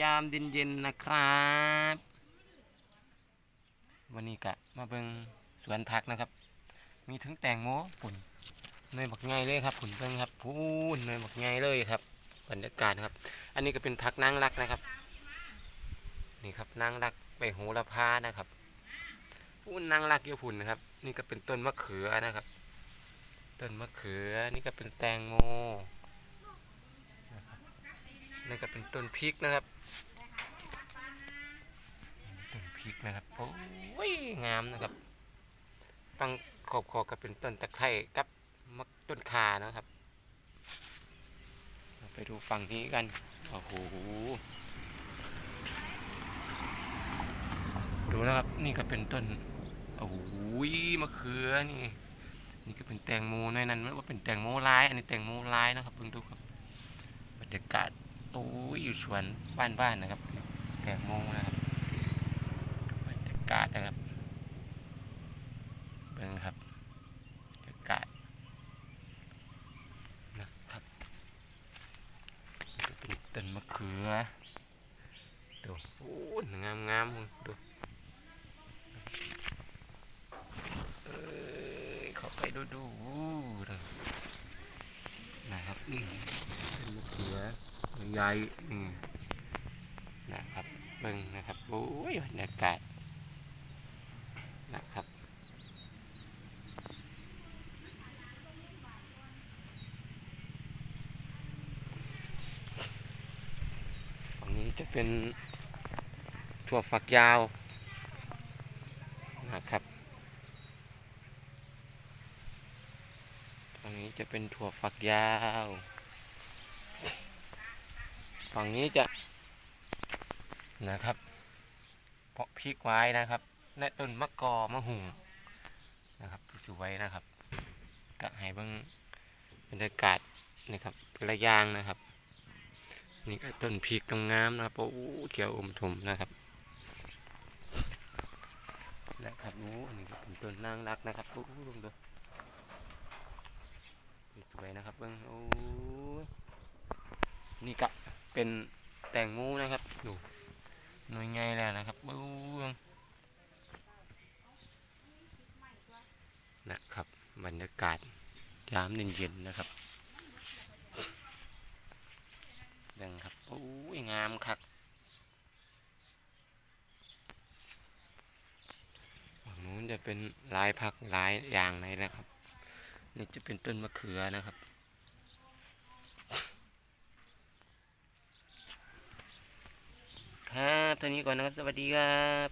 ยามเย็นๆนะครับ วันนี้กะมาเบิงสวนผักนะครับ มีทั้งแตงโมปุ่นเนยบักไงเลยครับผุนเบิงครับพูนเนยบักไงเลยครับบรรยากาศครับ อันนี้ก็เป็นผักนางรักนะครับ นี่ครับนางรักใบโหระพานะครับพูนนางรักอยู่พุ่นนะครับ นี่ก็เป็นต้นมะเขือนะครับ ต้นมะเขือนี่ก็เป็นแตงโม ก็เป็นต้นพริกนะครับ ต้นพริกนะครับโอ้ยงามนะครับฟังขอบขอบก็เป็นต้นตะไคร้กับมะต้นคานะครับ ไปดูฝั่งนี้กัน โอ้โห ดูนะครับ นี่ก็เป็นต้น โอ้โหมะเขือนี่นี่ก็เป็นแตงโมน้อยนั้นว่าเป็นแตงโมลาย อันนี้แตงโมลายนะครับเพิ่งดูครับบรรยากาศ อ้ยอยู่สวนบ้านๆนะครับแตงโมนะครับบรรยากาศนะครับเบิ่งครับบรรยากาศนะครับเป็นต้นมะเขือดูโอ้ยงามงามดูเอ้ยเข้าไปดูดูนะครับนี่ต้นม ใหญ่นี่นะครับเบิ่งนะครับโอ้ยบรรยากาศนะครับฝั่งนี้จะเป็นถั่วฝักยาวนะครับฝั่งนี้จะเป็นถั่วฝักยาว ฝั่งนี้จะนะครับ เพาะพริกไว้นะครับและต้นมะกอมะหุงนะครับสวยๆนะครับกะให้เบิ่งบรรยากาศนะครับเป็นระอยางนะครับ นี่ก็ต้นพริกตรงงามนะครับโอ้เขียวอมถมนะครับนะครับโอ้อันนี้ก็เป็นต้นนางรักนะครับโอ้ลงดูสวยนะครับเบิ่งโอ้นี่ก็ เป็นแตงโมนะครับดูหน่วยไงแล้วนะครับบื้งนะครับบรรยากาศยามเย็นๆนะครับดังครับโอ้ยงามครับฝั่งนู้นจะเป็นลายผักหลายอย่างเลยนะครับ นี่จะเป็นต้นมะเขือนะครับ ครับเท่านี้ก่อนนะครับ สวัสดีครับ